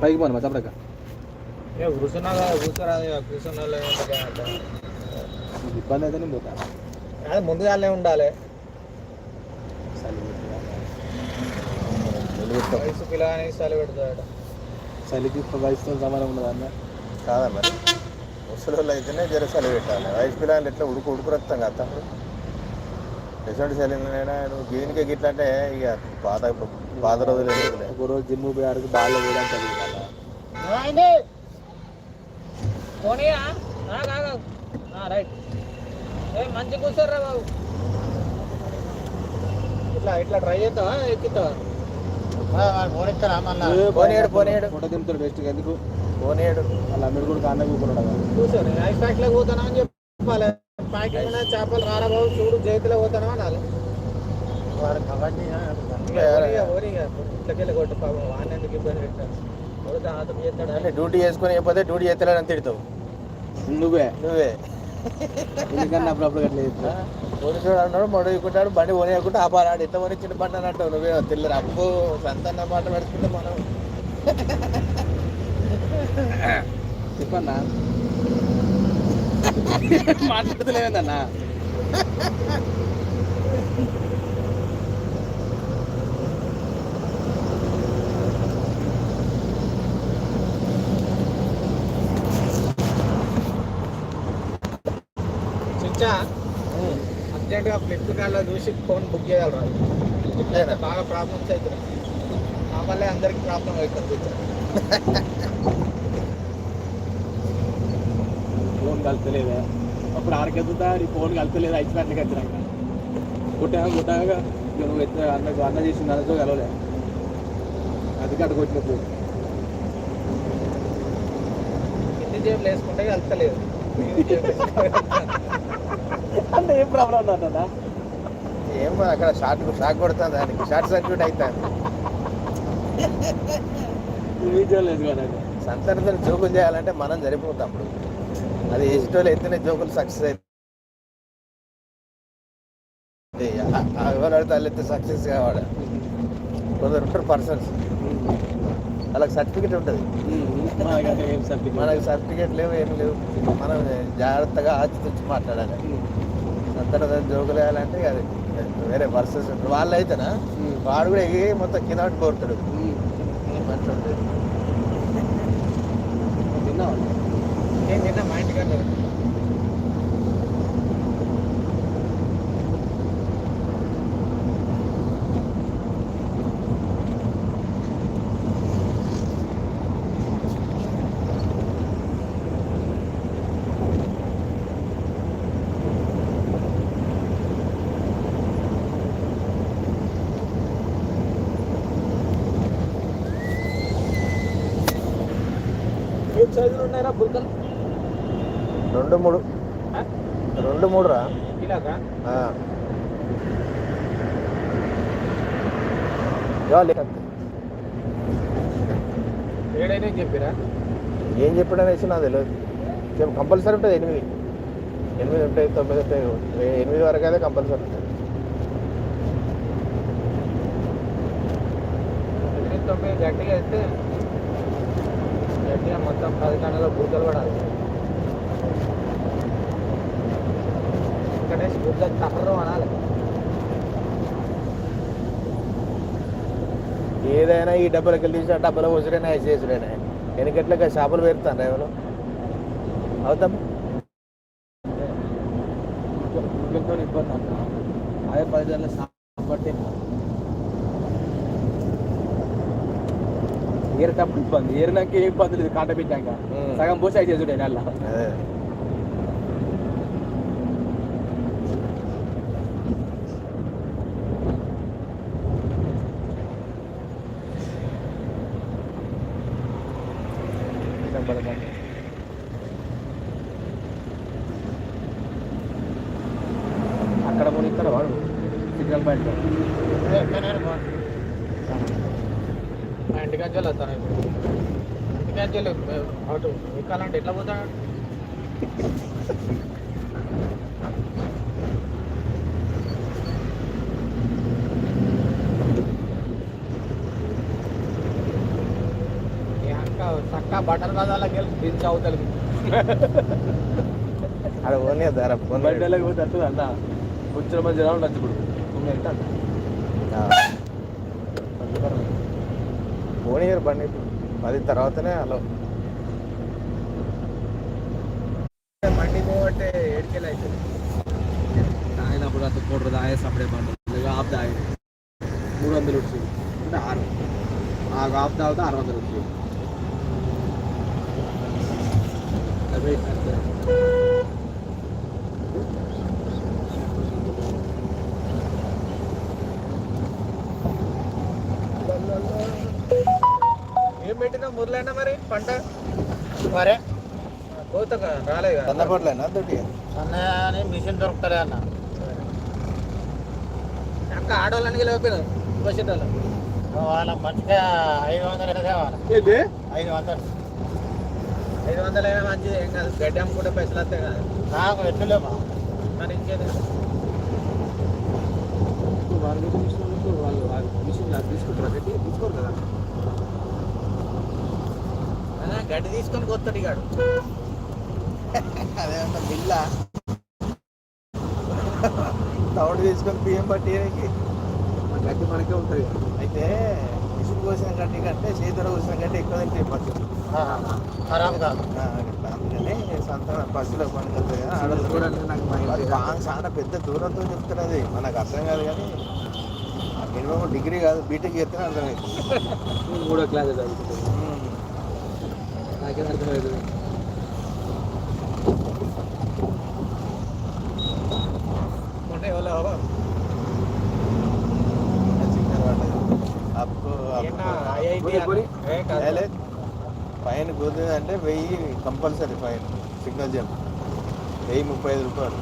పైకి కూర్చోరాదు ఇక కూర్చున్న వాళ్ళు ఏమంటారు అంటే. నీకు ఇబ్బంది అయితే నేను పోతా. అదే ముందుగానే ఉండాలి. చలి వయసు చలి పెడతాడు చలికి వయసుతో సమానం ఉండదు అన్న? కాదా మరి ముసలి వాళ్ళు అయితేనే జర చలి పెట్టాలి. వయసు పిల్లలు ఎట్లా ఉడుకు ఉడుకు రక్తం కదా ఎటువంటి నువ్వు దీనికే గిట్ల అంటే ఇక పాత పాత రోజులు. ఒక రోజు జిమ్ పోయి ఆడికి బాగా వేయడానికి ఏ మంచి కూర్చోర్రా బాబు. ఇట్లా ఇట్లా ట్రై చేస్తావా? ఎక్కుతావా పోనిస్తారా? మళ్ళా. ఏ పోనీయడు పోనీయడు. ఫోటో దింపుతాడు బెస్ట్ ఎందుకు? పోనీయడు. వాళ్ళ అమ్మిడి కూడా కాన్న కూకున్నాడు కదా. కూర్చోని ఐస్ ప్యాక్లో పోతానా అని చెప్పాలి. ప్యాకింగ్ చేపలు రారా బాబు? చూడు చేతిలో పోతానా అనాలి. ఓరిగా, ఓరిగా. ఇట్లకెళ్ళి కొట్టు పాపం వాడిని ఎందుకు ఇబ్బంది పెట్టాను అంటే డ్యూటీ చేసుకుని అయిపోతే డ్యూటీ చేస్తలేడని తిడతావు. నువ్వే. నువ్వే. ఎందుకన్నా అప్పుడప్పుడు అట్లా చెప్తా పోలీసుడు అన్నాడు మడుకుంటాడు బండి పోనీయకుంటే ఆపారాడు ఎంత పోనీ చిన్న బండి అని అంటావు? నువ్వే తెల్లరు? అప్పు సంతాన మాట పెడుతుంటే మనం. చెప్పన్నా? మాట్లాడలేదన్నా అర్జెంట్గా ఫ్లిప్కార్ట్లో చూసి ఫోన్ బుక్ చేయాలి ఇట్లయితే బాగా ప్రాబ్లమ్స్ అవుతున్నాయి. మా వల్లే అందరికీ ప్రాబ్లం అవుతుంది. ఫోన్ కలుతలేదా? అప్పుడు ఆరకెత్తుతా నీ ఫోన్ గంటలకు వచ్చినాక. గుట్టా గుట్టాగా ఇక నువ్వు ఎత్త అన్నకు అన్న చేసింది అన్నతో కలవలే? అది అక్కడికి వచ్చినప్పుడు. కింది జేబులు వేసుకుంటే వేసుకుంటే అంటే ఏం ప్రాబ్లం అన్నా ఏం అక్కడ షార్ట్ షాక్ కొడుతుంది దానికి షార్ట్ సర్క్యూట్ కదా సంతరితో జోకులు చేయాలంటే మనం సరిపోతాం అప్పుడు. అది ఎస్టోలు అయితేనే జోకులు సక్సెస్ అవుతాయి ఎవరు అడితే వాళ్ళు అయితే సక్సెస్ కావాడు కొందరు ఉంటారు పర్సన్స్ వాళ్ళకి సర్టిఫికేట్ ఉంటుంది. ఏం మనకి సర్టిఫికేట్ లేవు ఏం లేవు. మనం జాగ్రత్తగా ఆచితూచి మాట్లాడాలి. సంతన జోకులు వేయాలంటే అది వేరే పర్సన్స్ ఉంటారు వాళ్ళు అయితేనా వాడు కూడా ఎగి మొత్తం కింద కోరుతాడు మంచిగా ఉంటుంది నేను నిన్న మా ఇంటికి వెళ్ళాను. ఏం సైజులు ఉన్నాయరా బుర్కలు రెండు మూడు ఆ? రెండు మూడు రా చెప్పిరా? ఏం చెప్పాడనేసి నాకు తెలియదు. చెప్పు కంపల్సరీ ఉంటుంది ఎనిమిది. ఎనిమిది ఉంటాయి తొమ్మిది ఉంటాయి ఎనిమిది వరకు అయితే కంపల్సరీ ఉంటుంది. తొమ్మిది గట్టిగా వేస్తే గట్టిగా మొత్తం పది కణాల బుర్కలు పడాలి. ఇక్కడే బుర్కలు తప్పరు అనాలి. ఏదైనా ఈ డబ్బులకి వెళ్ళి తీసి ఆ డబ్బుల వసుడైనా వేసేసుడైనా వెనకట్లకి చేపలు పెడతాను ఎవరు? అవుతాం. ఇబ్బంది అన్న. అదే పది గంటల సాపట్టే ఏరేటప్పుడు ఇబ్బంది. ఏరినాక ఏ ఇబ్బంది లేదు కాంట పెట్టాక. సగం పోసి అయితే చూడే నెల కనబడదండి అక్కడ కూడా ఇక్కడ వాడు సిగ్నల్ పాయింట్ ఇంటికి వచ్చి వస్తాను ఇప్పుడు. ఇంటికి వచ్చి అటు ఎక్కాలంటే ఎట్లా పోతాడు? బటన్ బజార్లోకి వెళ్ళి దించి అవుతలకి. అక్కడ పోనీ ధర ఫోన్ బండిలోకి పోతే అట్టు అన్న వచ్చిన మంచి రావడం నచ్చి ఇప్పుడు. అంట పోనీ బండి పది తర్వాతనే హలో మండి పోవట్టే ఏడుకెళ్ళి అవుతుంది తాగినప్పుడు అంత కూడరు తాగే సపడే పండు ఆఫ్ తాగి మూడు వందలు వచ్చింది. అంటే ఆరు. ఆ ఆఫ్ తాగితే ఆరు వందలు వచ్చింది అదే అంతే. మురళైనా మరి? పంట? మరే? కోత రాలేదు కదా. సన్నపట్లేనా తోటి సన్నని మిషన్ దొరుకుతలే అన్న. అక్క ఆడవాళ్ళని లేకపోయినా వచ్చేటోళ్ళు వాళ్ళ మంచిగా ఐదు వందలు ఏంటి ఐదు వందలు. ఐదు వందలు అయినా మంచిది. ఏం కాదు గడ్డి అమ్ముకుంటే పైసలు వస్తాయి కదా. నాకు ఎట్లేమా మరి ఇంకేది వాళ్ళు మిషన్ వాళ్ళు వాళ్ళు మిషన్ తీసుకుంటారు కట్టి తీసుకోరు కదా అదే గడ్డి తీసుకొని కొత్తడు ఇగాడు అదేమన్నా బిల్ల? తౌడు తీసుకొని బియ్యం పట్టేయడానికి. మన గడ్డి మనకే ఉంటుంది అయితే ఇసుకు పోసిన గడ్డి కంటే చేతిలో పోసిన గడ్డి ఎక్కువ తింటే పట్టు ఖరాబ్ కాదు. అందుకని సొంత బస్సులో చూడండి నాకు అది చాలా పెద్ద దూరంతో చెప్తున్నది. మనకు అర్థం కాదు కానీ మినిమం డిగ్రీ కాదు బీటెక్ చేస్తేనే అర్థమవుతుంది మూడో క్లాస్ చదువుకుంటుంది నాకేం అర్థమవుతుంది మొన్న ఎవరో చిన్న వాళ్ళది. అప్పు ఏనా అప్పు ఐఐటి పోనీ, పోనీ. ఏ కాదు. ఏలే, ఫైన్ కుదిరింది అంటే వెయ్యి కంపల్సరీ ఫైన్. సిగ్నల్ జంప్ వెయ్యి ముప్పై ఐదు రూపాయలు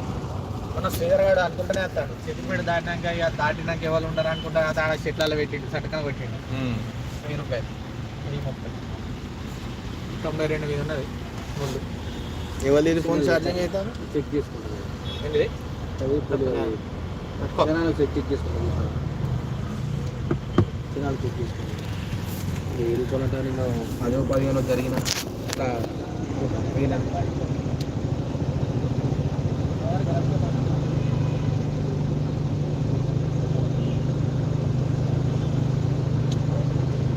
మన శ్రీధర్ గారు అనుకుంటూనే వస్తాడు చెట్టుపేట దాటినాక ఇక దాటినాక ఎవరు ఉండరు అనుకుంటా ఆడ చెట్లలో పెట్టిండు సటకన పెట్టిండు. వెయ్యి రూపాయలు వెయ్యి ముప్పై. తొంభై రెండు మీద ఉన్నది. ముందు. ఎవరి ఫోన్ ఛార్జింగ్ అవుతాను చెక్ చేసుకుంటాను ఏంటిది? జనాలు చెక్ చెక్ చేసుకుంటాను జనాలు చెక్ చేసుకుంటాను అంటే నేను పదో పదిహేను జరిగిన ఇట్లా పోయినా.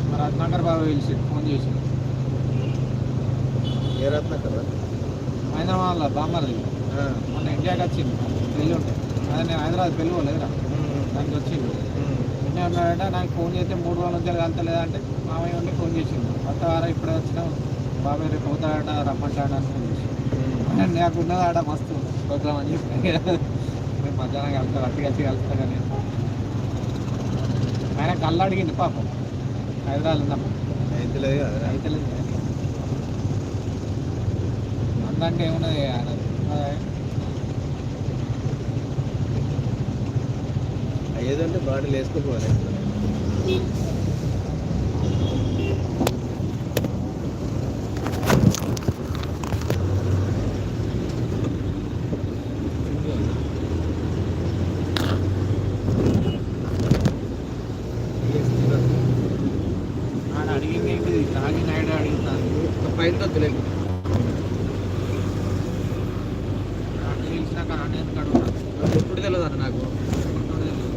మరి రత్నాకర్ బాబు పిలిచి ఫోన్ చేసి ఏ రత్న కదా హైదరాబాద్లో బామ్మది మొన్న ఇండియాకి వచ్చింది. పెళ్ళి ఉంటే. అదే నేను హైదరాబాద్ పెళ్ళి పోలేదురా. దానికి వచ్చింది. ఎన్ని ఉన్నాడంటే నాకు ఫోన్ చేస్తే మూడు రోజుల నుంచి కలతలేదంటే మామయ్య ఉండి ఫోన్ చేసిండు. కొత్త వారం ఇప్పుడే వచ్చినాం బాబాయ్ రేపు అవుతాడట రమ్మంటాడు అని ఫోన్ చేసి నాకు ఉన్నది ఆడ మస్తు ప్రోగ్రామ్ అని చెప్పి. రేపు మధ్యాహ్నం కలుస్తాను అట్టి కలిసి కలుస్తా కానీ. ఆయన కళ్ళు అడిగింది పాపం. హైదరాబాద్ ఉన్నప్పుడు. అయితే లేదు కదా అయితే అందంటే ఏమున్నది అయ్యేదంటే బాడీలు వేసుకోపోవాలి ఆయన అడిగింది ఏంటిది తాగి నాయుడు అడుగుతున్నాను పైన వద్దులేదు తెలిసినాక నేను అడుగుతాను ఎప్పుడు తెలియదు అన్న నాకు ఎప్పుడు తెలియదు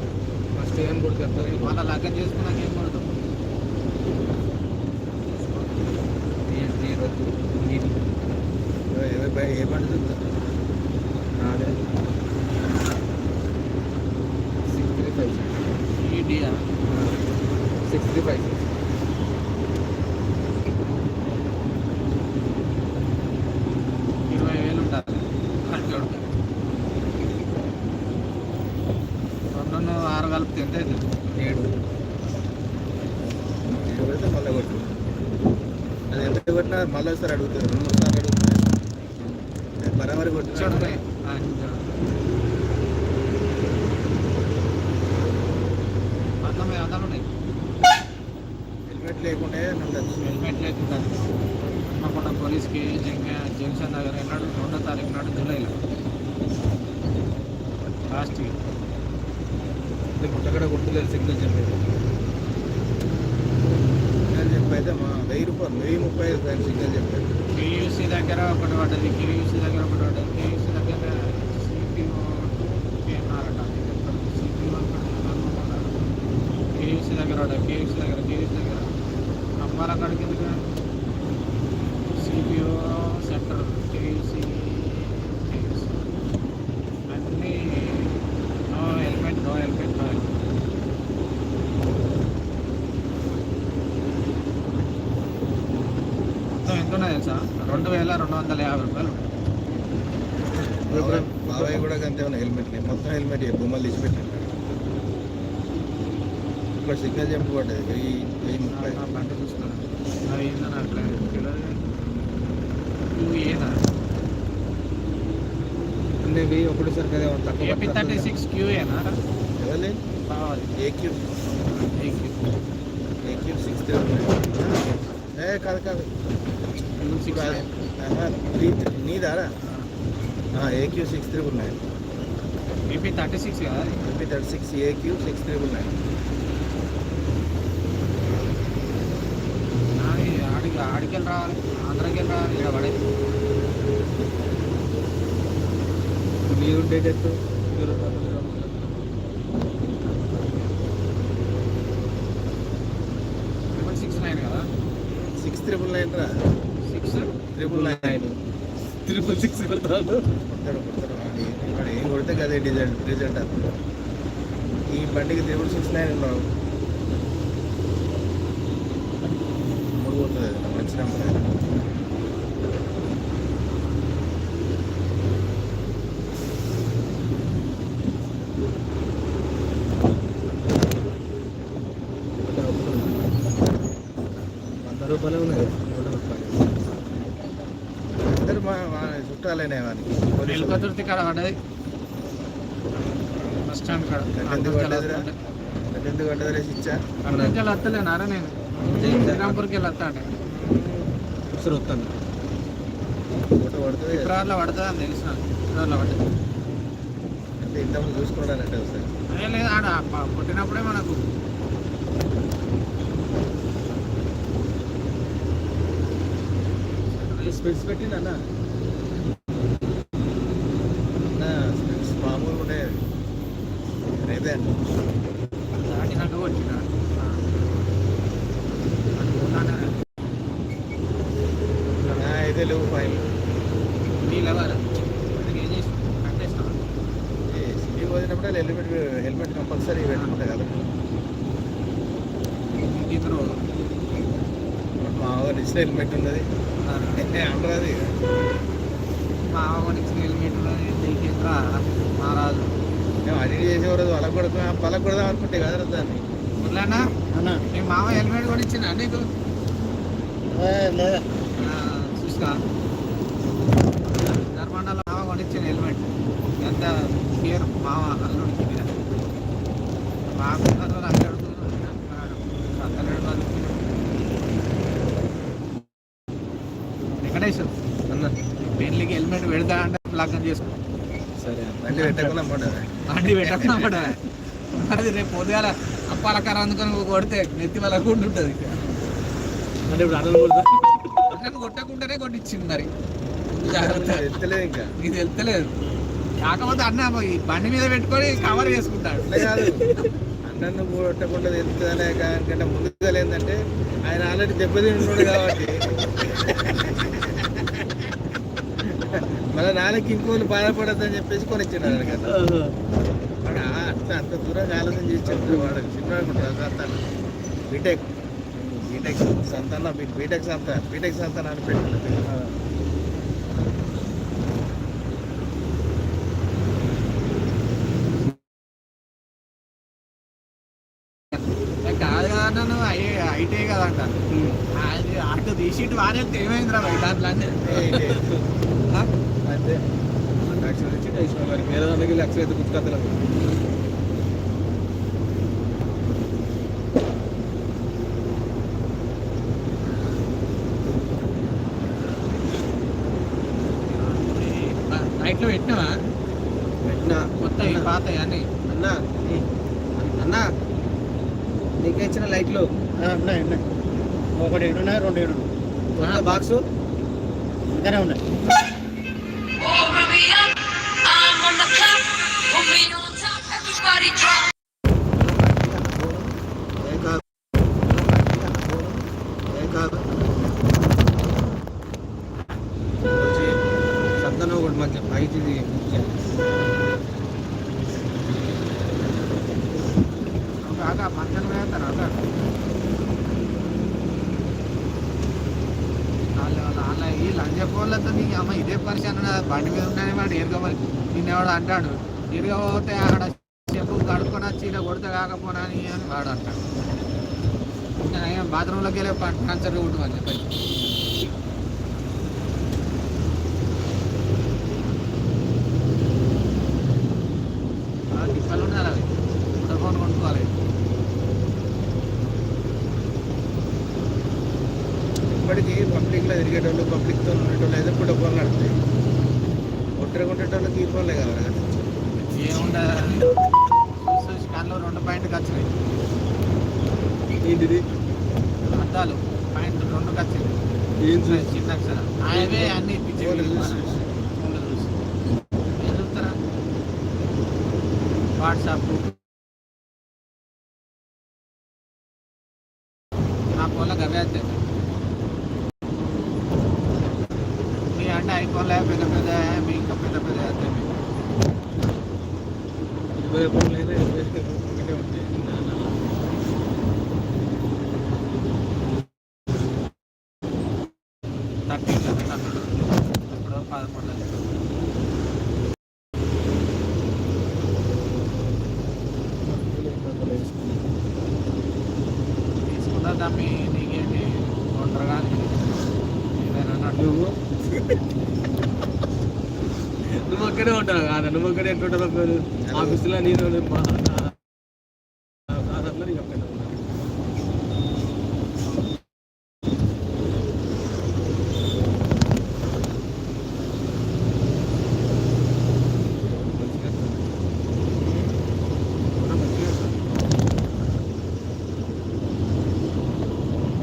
ఫస్ట్ ఏం కొడుతుంది వాళ్ళ లగ్గం చేసుకున్నాక ఏం కొడతాం ఏంటి ఈరోజు నీది ఏ పండుతుంది నాదే. Six three five idea six three five ఇరవై వేలు ఉండాలి రెండు ఆరు కలిపితే ఎంత అవుతుంది? ఏడు. పెడితే మళ్ళీ కొట్టు అది ఎంత కొట్టినా మళ్ళీ ఒకసారి అడుగుతారు రెండు మూడు సార్లు అడుగుతున్నారు బరాబరి చూడు కొట్టినాడు పోయి. ఆ, చూడు. పంతొమ్మిది వందలు ఉన్నాయి హెల్మెట్ లేకుండా ఉండదు. హెల్మెట్ లేకుండా హన్మకొండ పోలీస్కి జంక్షన్ దగ్గర వెళ్ళాడు రెండో తారీఖు నాడు జూలైలో. లాస్ట్ అక్కడ కొట్టలేదు సిగ్నల్ చెప్పేది. చెప్పైతే మా వెయ్యి రూపాయలు వెయ్యి ముప్పై ఐదు సిగ్నల్ చెప్పారు కేయూసీ దగ్గర ఒకటి పడ్డది. కేయూసీ దగ్గర ఒకటి పడ్డది కేయూసీ దగ్గర సిపిఓ ఏమన్నారట సిపిఓ కేయూసీ దగ్గర పడ్డది దగ్గర కేయూసీ దగ్గర అమ్మాల అక్కడికి సిపిఓ సెంటర్ కేయూసీ కేయూసీ అన్నీ no helmet no helmet no helmet. మొత్తం ఎంత ఉన్నాయి తెలుసా? రెండు వేల రెండు వందల యాభై రూపాయలు ఉన్నాయి. బాబాయ్- కూడా అంతే ఉన్నాయి హెల్మెట్ మొత్తం హెల్మెట్ బొమ్మలు తీసి పెట్టారు. ఇక్కడ సిగ్నల్ జంప్ పడ్డది వెయ్యి వెయ్యి ముప్పై. ఏనా? అన్నీ ఒకటేసారి కదా ఏపీ థర్టీ సిక్స్ క్యూఏనా? ఎవరి కావాలి. AQ AQ AQ six A కాదు కాదు. Three నీదారా AQ six triple nine. AP thirty six. AP thirty six AQ six triple nine నాది ఆడికి ఆడికెళ్ళి రావాలి ఆంధ్రాకి వెళ్ళి రావాలి ఇక్కడ పడేది మీరు డేట్ సిక్స్ నైన్ కదా? సిక్స్ త్రిబుల్ నైన్ రా. Six triple nine triple six కొడతాడు వాడు ఏం కొడితే అదే రిజల్ట్ రిజల్ట్ ఈ బండికి త్రిబుల్ సిక్స్ నైన్ ఉన్నావు మూడు పోతుంది అది మంచి నెంబర్ అది. వంద రూపాయలు ఉన్నాయి. అందరు మా చుట్టాలేనే వానికి కాడ పడ్డది. బస్ స్టాండ్ కాడ. ఎందుకు పడ్డదిరా? ఎందుకు పడ్డది రేసి ఇచ్చా అక్కడికి వెళ్ళి వస్తలేనారా నేను శ్రీరాంపూర్కి వెళ్ళి వస్తా అంటే ఒకసారి వస్తాను ఫోటో పడుతుంది. అని తెలిసిన పడుతుంది అంటే ఇంతకుముందు చూసుకోవడానికి వస్తాయి అదే లేదు ఆడ పుట్టినప్పుడే మనకు స్పెట్స్ పెట్టింది అన్న మామూలు ఉండే రేదే అండి దాటినాక వచ్చిన అనుకున్నాను అయితే లేవు ఫైన్ వీళ్ళెవరు ఏం చేసి కట్టేసిన సిటీ పోయినప్పుడే హెల్మెట్ హెల్మెట్ కంపల్సరీ పెట్టుకుంటా కదా ఇద్దరు ఊరు ఇచ్చిన హెల్మెట్ ఉన్నది. అంటారు మా ఆవిడ ఇచ్చిన హెల్మెట్ ఉన్నది. మహారాజు మేము అడిగి చేసేవారు వాళ్ళకు కూడా పలకు కొడదాం అనుకుంటే కదా దాన్ని. అన్న మీ మామ హెల్మెట్ కూడా ఇచ్చిన నీకు? ఆ, చూసినా? ధర్మండలో మామ కొనిచ్చిన హెల్మెట్. ఎంత కేర్ మామ అల్లుడికి మీద బాగున్నారు అక్కడ వెంకటేశ్వర్ అన్న పెళ్ళికి హెల్మెట్ పెడతా అంటే లగ్నం చేసుకో. సరే బండి పెట్టకుండా పోటీ బండి పెట్టకుండా మరి రేపు పొద్దుగాల అప్పాలకార అందుకొని కొడితే నెత్తి వాళ్ళ ఉంటుంది. అంటే ఇప్పుడు అట్లా కొట్టకుండానే కొట్టించింది మరి. జాగ్రత్త. నీకు తెలుస్తలేదు కాకపోతే అన్న ఈ బండి మీద పెట్టుకొని కవర్ చేసుకుంటాడు. అన్నను కొట్టకుండా తెలుస్తుందనే కంటే ముందుగా ఏంటంటే ఆయన ఆల్రెడీ దెబ్బతిని ఉన్నాడు కాబట్టి. మళ్ళీ నాన్నకి ఇంకోళ్ళు బాధపడద్దని చెప్పేసి కొనిచ్చినాడు కదా అట్లా అంత దూరంగా ఆలోచన చేసి చెప్తాడు వాడు చిన్నవాడు సంతానం బీటెక్ బీటెక్ సంతాన బీటెక్ సంతాన బీటెక్ సంతానం అని కాదు నువ్వు ఐ ఐటీ కదా అంట అది అటు తీసి వారే ఏమైందిరా బయట దాంట్లో అంటే ఆ? అంతే లక్షలు ఇచ్చి వేసిన మరి వేరే దానికి గుర్తుకొద్దలేదు లైట్లు పెట్టినావా? పెట్టినా. కొత్త పాత అన్ని. అన్న. అన్న. నీకే ఇచ్చిన లైట్లు. ఉన్నాయి ఉన్నాయి. ఒకటి ఏడు ఉన్నాయి రెండు ఏడు బాక్స్. ఇంకానే ఉన్నాయి. ఇది ఐదుది బాగా మధ్యాహ్నం వేస్తారా వాళ్ళు ఈ ఫోన్లతో నీకు అమ్మ ఇదే పరిచయం బండి మీద ఉన్నాయని వాడు ఎరగమని నిన్నెవాడు అంటాడు ఎరగబోతే ఆడ చెప్పు కడుక్కొని వచ్చి ఇలా కొడితే కాకపోనా అని వాడు అంటాడు బాత్రూంలోకి వెళ్ళి పంచర్ కొట్టుకోవాలి చెప్పండి తిరిగేటోళ్ళు పబ్లిక్తో ఉండేటోళ్ళు ఏదో కూడా ఫోన్లు నడుస్తాయి ఒట్టరి కొట్టేటోళ్ళకి ఈ ఫోన్లే కదా ఏముండదు రెండు పాయింట్కి వచ్చినాయి. ఏంటిది? అద్దాలు పాయింట్ రెండు వచ్చింది ఏం చిన్న అక్షరం అన్ని పిచ్చి చూసి. ఫోన్లు చూసి. ఏం చూస్తారా? వాట్సాప్ నా ఫోన్లో గవే ఐఫోన్లో పెద్ద పెద్ద మీ ఇంకా పెద్ద పెద్ద వస్తాయి మీకు. ఇరవై ఫోన్లు అయితే ఇరవై ఒకటే ఉంటాయి థర్టీన్ కదా ఇప్పుడు పదకొండు తీసుకున్నా తమ్మి నీకేంటి ఒంటరిగా ఏదైనా అన్నట్టు నువ్వు నువ్వు అక్కడే ఉంటావు కాదా నువ్వు అక్కడే ఎట్లుంటావు పేరు ఆఫీసులో నేను అట్లా నీకు అక్కడ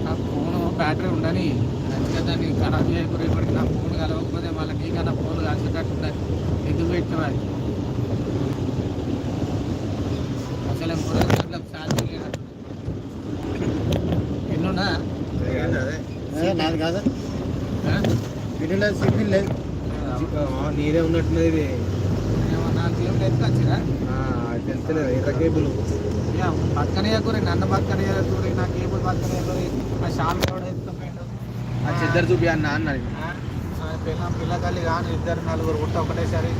నా ఫోన్ బ్యాటరీ ఉండని మంచిగా ఇప్పటికి నా ఫోన్ కలవకపోతే మళ్ళీ నీకన్నా ఫోన్ కలిసేటట్టు ఉండాలి ఎందుకు పెట్టినవాడి అసలు మూడు గంటలకు ఛార్జింగ్ లేనట్టు ఎన్నున్నా? అదే నాది కాదు. వీటిలో సిగ్నల్ లేదు. నీదే ఉన్నట్టున్నది ఇది. ఏమో నాలుగు కిలోమీటర్ ఎత్తుకు వచ్చిరా? తెలుస్తలేదు ఎర్ర కేబుల్. పక్కనే కూర నన్ను పక్కనే కూర నా కేబుల్ పక్కనే కూర నా ఎత్తుకుపోయిండు ఆ చెద్దరు చూపి అన్న అన్నది పిల్ల పిల్లగాలి కానీ ఇద్దరు నలుగురు గుట్ట ఒకటేసారి